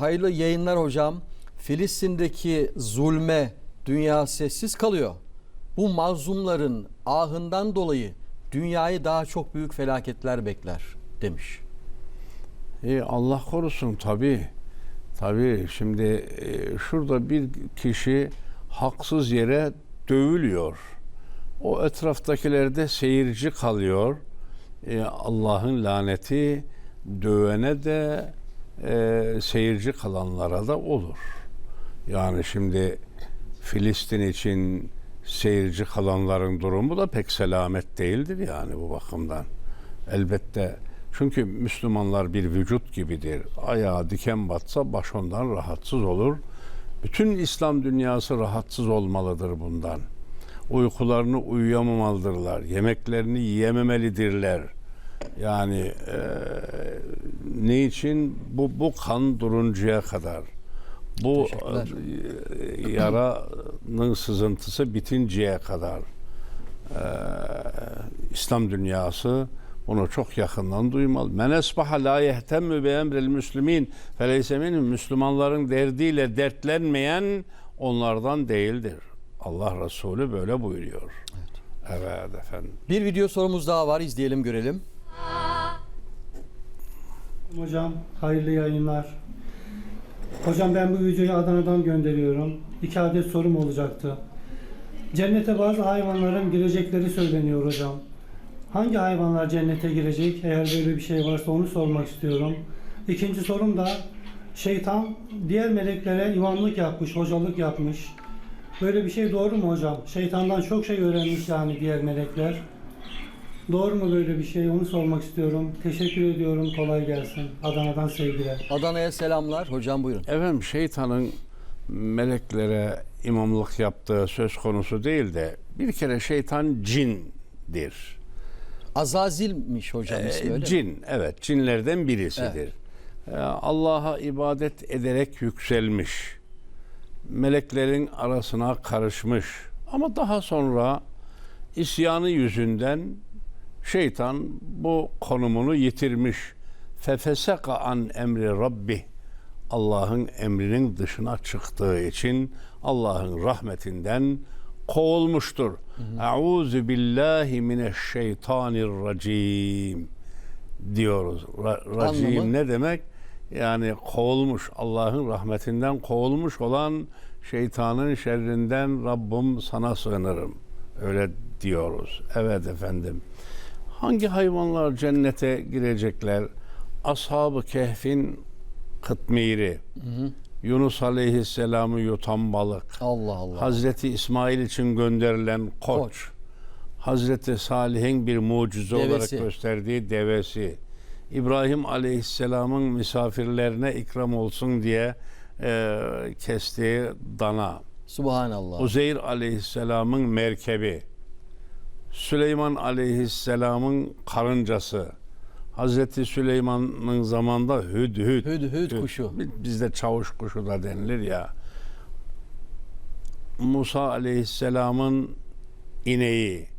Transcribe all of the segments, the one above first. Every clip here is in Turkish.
hayırlı yayınlar hocam. Filistin'deki zulme dünya sessiz kalıyor. Bu mazlumların ahından dolayı dünyayı daha çok büyük felaketler bekler demiş. E, Allah korusun tabii. Tabii şimdi e, şurada bir kişi haksız yere dövülüyor. O etraftakiler de seyirci kalıyor. E, Allah'ın laneti dövene de e, seyirci kalanlara da olur. Yani şimdi Filistin için seyirci kalanların durumu da pek selamet değildir yani bu bakımdan. Elbette çünkü Müslümanlar bir vücut gibidir. Ayağa diken batsa baş ondan rahatsız olur. Bütün İslam dünyası rahatsız olmalıdır bundan. Uykularını uyuyamamalıdırlar. Yemeklerini yiyememelidirler. Yani eee ne için? Bu, bu kan duruncaya kadar. Bu e, yaranın sızıntısı bitinceye kadar e, İslam dünyası bunu çok yakından duymalı. Men esbaha la yehtemmü bi emril müslimin feleyse minhum. Müslümanların derdiyle dertlenmeyen onlardan değildir. Allah Resulü böyle buyuruyor. Evet, efendim. Bir video sorumuz daha var izleyelim görelim. Hocam hayırlı yayınlar. Hocam ben bu videoyu Adana'dan gönderiyorum. İki adet sorum olacaktı. Cennete bazı hayvanların girecekleri söyleniyor hocam. Hangi hayvanlar cennete girecek? Eğer böyle bir şey varsa onu sormak istiyorum. İkinci sorum da şeytan diğer meleklere imamlık yapmış, hocalık yapmış. Böyle bir şey doğru mu hocam? Şeytandan çok şey öğrenmiş yani diğer melekler. Doğru mu böyle bir şey? Onu sormak istiyorum. Teşekkür ediyorum. Kolay gelsin. Adana'dan sevgiler. Adana'ya selamlar. Hocam buyurun. Efendim şeytanın meleklere imamlık yaptığı söz konusu değil de bir kere şeytan cindir. Azazil'miş hocam ismi Ee, öyle mi? cin, evet cinlerden birisidir. Ee, Allah'a ibadet ederek yükselmiş. Meleklerin arasına karışmış. Ama daha sonra isyanı yüzünden şeytan bu konumunu yitirmiş. Fefeseka an emri Rabbi. Allah'ın emrinin dışına çıktığı için Allah'ın rahmetinden kovulmuştur. Euzu billahi mineşşeytanirracim diyoruz. Ra- racim Anlamı? ne demek? Yani kovulmuş, Allah'ın rahmetinden kovulmuş olan şeytanın şerrinden Rabbim sana sığınırım. Öyle diyoruz. Evet efendim. Hangi hayvanlar cennete girecekler? Ashab-ı Kehf'in kıtmiri, Yunus Aleyhisselam'ı yutan balık, Allah Allah. Hazreti İsmail için gönderilen koç, Koç. Hazreti Salih'in bir mucize Devesi. olarak gösterdiği devesi, İbrahim Aleyhisselam'ın misafirlerine ikram olsun diye e, kestiği dana, Subhanallah. Uzeyr Aleyhisselam'ın merkebi, Süleyman Aleyhisselam'ın karıncası, Hazreti Süleyman'ın zamanında hüdhüd, Hüdhüd kuşu. bizde çavuş kuşu da denilir ya. Musa Aleyhisselam'ın ineği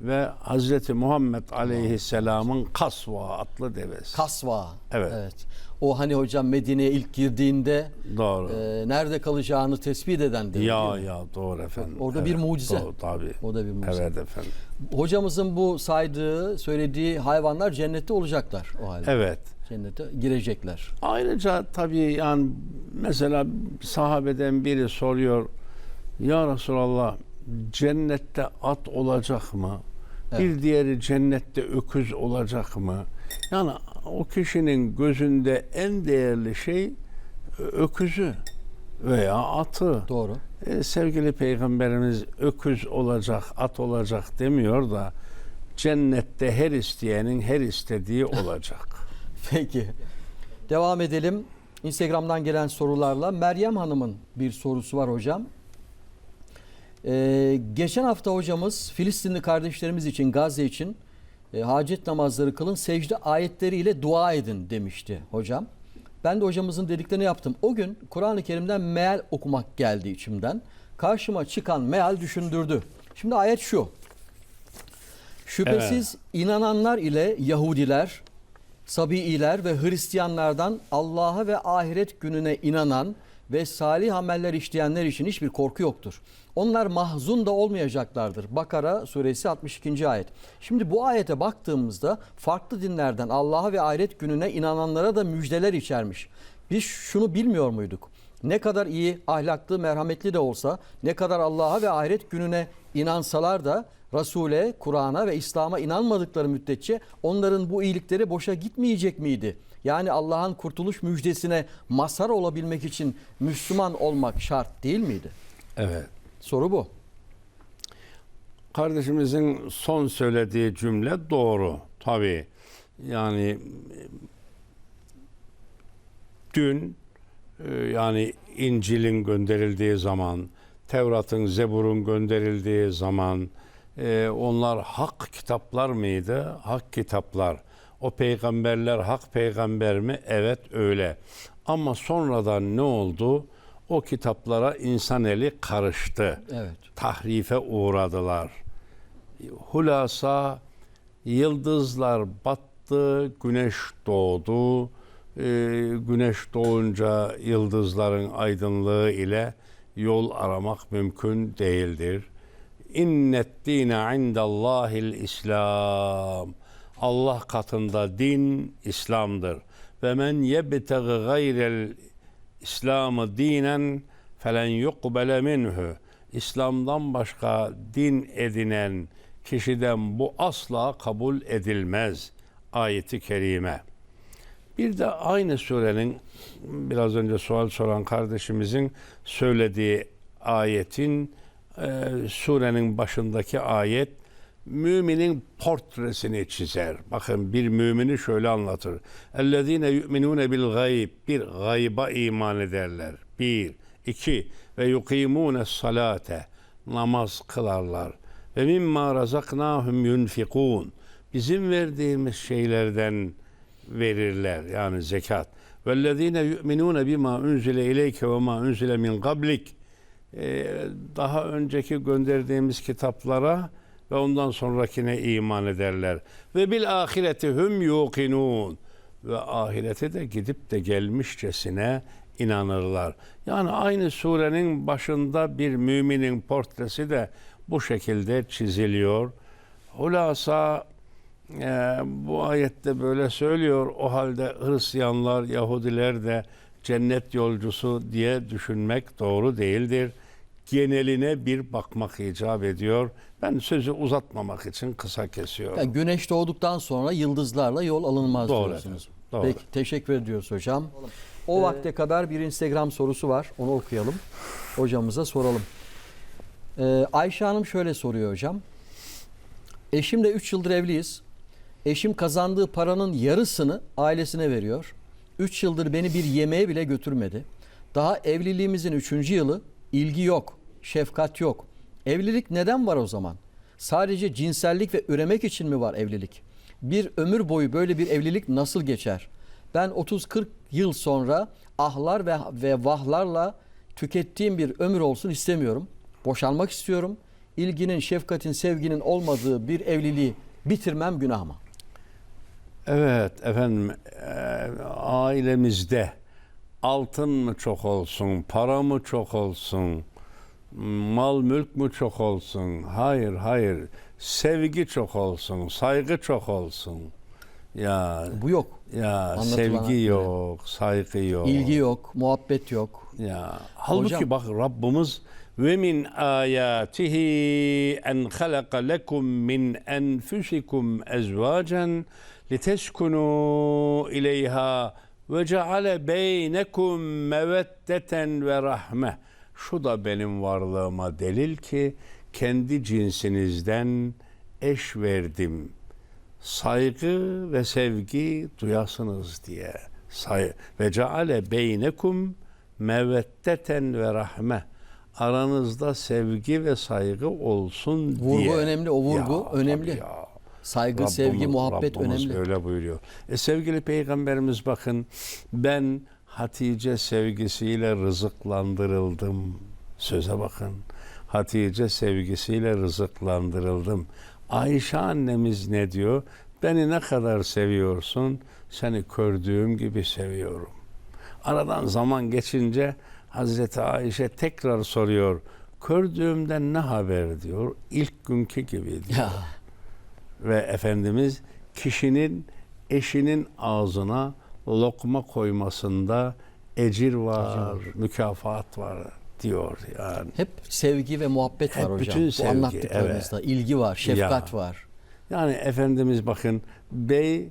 ve Hazreti Muhammed Aleyhisselam'ın kasva adlı devesi. Kasva. Evet. O hani hocam Medine'ye ilk girdiğinde Doğru. e, nerede kalacağını tespit eden değil ya ya doğru efendim. Orada bir mucize. Doğru, tabii. O da bir mucize. Evet efendim. Hocamızın bu saydığı, söylediği hayvanlar cennette olacaklar o halde. Evet. Cennete girecekler. Ayrıca tabii yani mesela sahabeden biri soruyor Ya Resulallah cennette at olacak mı? Bir diğeri cennette öküz olacak mı? Yani o kişinin gözünde en değerli şey öküzü veya atı. Doğru. E, sevgili peygamberimiz öküz olacak, at olacak demiyor da cennette her isteyenin her istediği olacak. Peki. Devam edelim. Instagram'dan gelen sorularla Meryem Hanım'ın bir sorusu var hocam. Ee, geçen hafta hocamız Filistinli kardeşlerimiz için, Gazze için e, hacet namazları kılın, secde ayetleriyle dua edin demişti hocam. Ben de hocamızın dediklerini yaptım. O gün Kur'an-ı Kerim'den meal okumak geldi içimden. Karşıma çıkan meal düşündürdü. Şimdi ayet şu. Şüphesiz inananlar ile Yahudiler Sabiiler ve Hristiyanlardan Allah'a ve ahiret gününe inanan ve salih ameller işleyenler için hiçbir korku yoktur. Onlar mahzun da olmayacaklardır. Bakara suresi 62. ayet. Şimdi bu ayete baktığımızda farklı dinlerden Allah'a ve ahiret gününe inananlara da müjdeler içermiş. Biz şunu bilmiyor muyduk? Ne kadar iyi, ahlaklı, merhametli de olsa, ne kadar Allah'a ve ahiret gününe inansalar da Resul'e, Kur'an'a ve İslam'a inanmadıkları müddetçe onların bu iyilikleri boşa gitmeyecek miydi? Yani Allah'ın kurtuluş müjdesine mazhar olabilmek için Müslüman olmak şart değil miydi? Evet. Soru bu. Kardeşimizin son söylediği cümle doğru. Tabii. Yani dün e, yani İncil'in gönderildiği zaman, Tevrat'ın, Zebur'un gönderildiği zaman e, onlar hak kitaplar mıydı? Hak kitaplar. O peygamberler hak peygamber mi? Evet öyle. Ama sonradan ne oldu? O kitaplara insan eli karıştı Evet. tahrife uğradılar. Hulasa yıldızlar battı, güneş doğdu. Ee, güneş doğunca yıldızların aydınlığı ile yol aramak mümkün değildir. İnnet dine indallahil İslam. Allah katında din İslam'dır. Ve men yebtegi gayrel İslam'ı dinen felen yukbele minhu. İslam'dan başka din edinen kişiden bu asla kabul edilmez. Ayeti kerime. Bir de aynı surenin biraz önce sual soran kardeşimizin söylediği ayetin e, surenin başındaki ayet müminin portresini çizer. Bakın bir mümini şöyle anlatır. Ellezine yu'minune bil gayb. Bir gayba iman ederler. Bir. iki Ve yukimune salate. Namaz kılarlar. Ve mimma razaknahum yunfikun. Bizim verdiğimiz şeylerden verirler. Yani zekat. Vellezine yu'minune bima unzile ileyke ve ma unzile min qablik. Ee, daha önceki gönderdiğimiz kitaplara ve ondan sonrakine iman ederler. Ve bil ahireti hum yuqinun. Ve ahirete de gidip de gelmişçesine inanırlar. Yani aynı surenin başında bir müminin portresi de bu şekilde çiziliyor. Hulasa e, bu ayette böyle söylüyor. O halde Hristiyanlar, Yahudiler de cennet yolcusu diye düşünmek doğru değildir. Geneline bir bakmak icap ediyor. Ben sözü uzatmamak için kısa kesiyorum. Yani güneş doğduktan sonra yıldızlarla yol alınmaz Doğru diyorsunuz. efendim, doğru. Peki teşekkür ediyoruz hocam. O vakte kadar bir Instagram sorusu var. Onu okuyalım. Hocamıza soralım. Ee, Ayşe Hanım şöyle soruyor hocam. Eşimle 3 yıldır evliyiz. Eşim kazandığı paranın yarısını ailesine veriyor. 3 yıldır beni bir yemeğe bile götürmedi. Daha evliliğimizin 3. yılı ilgi yok, şefkat yok. Evlilik neden var o zaman? Sadece cinsellik ve üremek için mi var evlilik? Bir ömür boyu böyle bir evlilik nasıl geçer? Ben 30-40 yıl sonra ahlar ve, ve vahlarla tükettiğim bir ömür olsun istemiyorum. Boşanmak istiyorum. İlginin, şefkatin, sevginin olmadığı bir evliliği bitirmem günah mı? Evet efendim e, ailemizde altın mı çok olsun, para mı çok olsun, mal mülk mü çok olsun? Hayır hayır. Sevgi çok olsun, saygı çok olsun. Ya Bu yok. ya Anlatılan sevgi göre. yok, saygı yok. İlgi yok, muhabbet yok. Ya halbuki Hocam- bak Rabbimiz ve min ayatihi en halaka lekum min enfusikum ezvacen ileyha ve ceale beynekum meveddeten ve rahme. Şu da benim varlığıma delil ki kendi cinsinizden eş verdim saygı ve sevgi duyasınız diye. Ve ceale beynekum meveddeten ve rahme. Aranızda sevgi ve saygı olsun Vurgu diye. önemli, o vurgu Ya, önemli. ya. Saygı, Rabbimiz- sevgi, muhabbet Rabbimiz önemli. öyle buyuruyor. E sevgili peygamberimiz bakın ben Hatice sevgisiyle rızıklandırıldım. Söze bakın. Hatice sevgisiyle rızıklandırıldım. Ayşe annemiz ne diyor? Beni ne kadar seviyorsun? Seni kördüğüm gibi seviyorum. Aradan zaman geçince Hazreti Ayşe tekrar soruyor. Kördüğümden ne haber diyor. İlk günkü gibi diyor. Ya Ve Efendimiz kişinin eşinin ağzına lokma koymasında ecir var, mükafat var diyor yani. hep sevgi ve muhabbet Hep var hocam. bütün Bu sevgi, anlattıklarınızda ilgi var, şefkat Ya. var. Yani Efendimiz bakın bey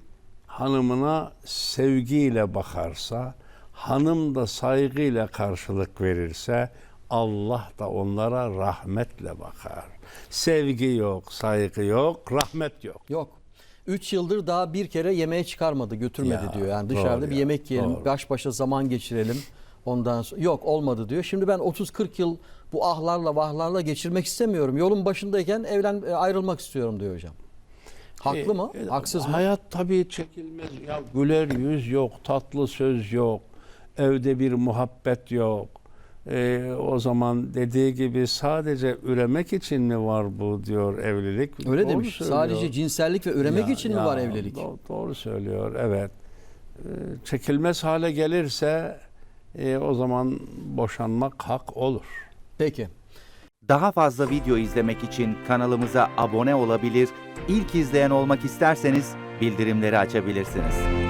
hanımına sevgiyle bakarsa, hanım da saygıyla karşılık verirse Allah da onlara rahmetle bakar. Sevgi yok, saygı yok, rahmet yok. Yok. 3 yıldır daha bir kere yemeğe çıkarmadı, götürmedi Ya, diyor. Yani dışarıda bir ya, yemek yiyelim, doğru. baş başa zaman geçirelim. Ondan sonra yok olmadı diyor. Şimdi ben 30-40 yıl bu ahlarla vahlarla geçirmek istemiyorum. Yolun başındayken evlen e, ayrılmak istiyorum diyor hocam. Haklı E, mı? e, Haksız mı? Hayat tabii çekilmez. Ya güler yüz yok, tatlı söz yok, evde bir muhabbet yok. E, o zaman dediği gibi sadece üremek için mi var bu diyor evlilik? Öyle Doğru demiş. söylüyor. Sadece cinsellik ve üremek Ya, için mi ya, var evlilik? do- doğru söylüyor, evet. E, çekilmez hale gelirse e, o zaman boşanmak hak olur. Peki. Daha fazla video izlemek için kanalımıza abone olabilir, ilk izleyen olmak isterseniz bildirimleri açabilirsiniz.